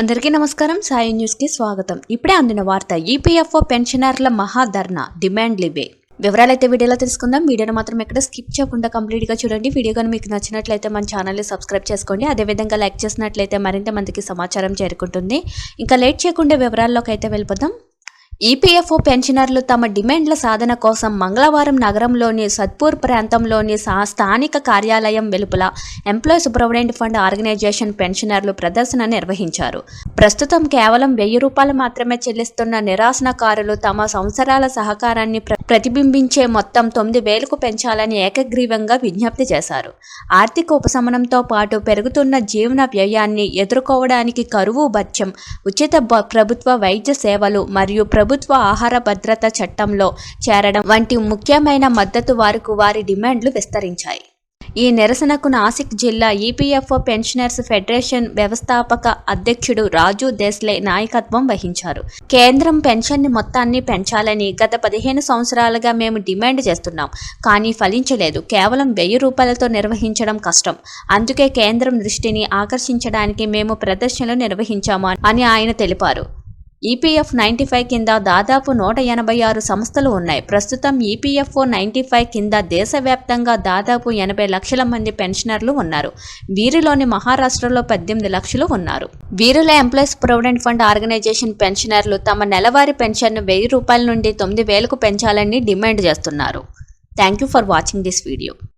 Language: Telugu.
అందరికీ నమస్కారం. సాయి న్యూస్కి స్వాగతం. ఇప్పుడే అందిన వార్త ఈపీఎఫ్ఓ పెన్షనర్ల మహాధర్నా డిమాండ్ లివే. వివరాలైతే వీడియోలో తెలుసుకుందాం. వీడియోను మాత్రం ఎక్కడ స్కిప్ చేయకుండా కంప్లీట్గా చూడండి. వీడియో కానీ మీకు నచ్చినట్లయితే మన ఛానల్ని సబ్స్క్రైబ్ చేసుకోండి. అదేవిధంగా లైక్ చేసినట్లయితే మరింత మందికి సమాచారం చేరుకుంటుంది. ఇంకా లేట్ చేయకుండా వివరాల్లోకి అయితే వెళ్ళిపోదాం. ఈపీఎఫ్ఓ పెన్షనర్లు తమ డిమాండ్ల సాధన కోసం మంగళవారం నగరంలోని సత్పూర్ ప్రాంతంలోని సా- స్థానిక కార్యాలయం వెలుపల ఎంప్లాయీస్ ప్రొవిడెంట్ ఫండ్ ఆర్గనైజేషన్ పెన్షనర్లు ప్రదర్శన నిర్వహించారు. ప్రస్తుతం కేవలం వెయ్యి రూపాయలు మాత్రమే చెల్లిస్తున్న నిరాశనకారులు తమ సంవత్సరాల సహకారాన్ని ప్ర- ప్రతిబింబించే మొత్తం తొమ్మిది వేలకు పెంచాలని ఏకగ్రీవంగా విజ్ఞప్తి చేశారు. ఆర్థిక ఉపశమనంతో పాటు పెరుగుతున్న జీవన వ్యయాన్ని ఎదుర్కోవడానికి కరువు భత్యం ఉచిత ప్రభుత్వ వైద్య సేవలు మరియు ప్రభుత్వ ఆహార భద్రత చట్టంలో చేరడం వంటి ముఖ్యమైన మద్దతు వారికి వారి డిమాండ్లు విస్తరించాయి. ఈ నిరసనకు నాసిక్ జిల్లా ఈపీఎఫ్ఓ పెన్షనర్స్ ఫెడరేషన్ వ్యవస్థాపక అధ్యక్షుడు రాజు దేశ్లే నాయకత్వం వహించారు. కేంద్రం పెన్షన్ మొత్తాన్ని పెంచాలని గత పదిహేను సంవత్సరాలుగా మేము డిమాండ్ చేస్తున్నాం. కానీ ఫలించలేదు. కేవలం వెయ్యి రూపాయలతో నిర్వహించడం కష్టం. అందుకే కేంద్రం దృష్టిని ఆకర్షించడానికి మేము ప్రదర్శనలు నిర్వహించాము అని ఆయన తెలిపారు. ఈపీఎఫ్ నైంటీ ఫైవ్ కింద దాదాపు నూట ఎనభై ఆరు సంస్థలు ఉన్నాయి. ప్రస్తుతం ఈపీఎఫ్ఓ నైంటీ ఫైవ్ కింద దేశవ్యాప్తంగా దాదాపు ఎనభై లక్షల మంది పెన్షనర్లు ఉన్నారు. వీరిలోని మహారాష్ట్రలో పద్దెనిమిది లక్షలు ఉన్నారు. వీరిలో ఎంప్లాయీస్ ప్రొవిడెంట్ ఫండ్ ఆర్గనైజేషన్ పెన్షనర్లు తమ నెలవారీ పెన్షన్ను వెయ్యి రూపాయల నుండి తొమ్మిది వేలకు పెంచాలని డిమాండ్ చేస్తున్నారు. Thank you for watching this video.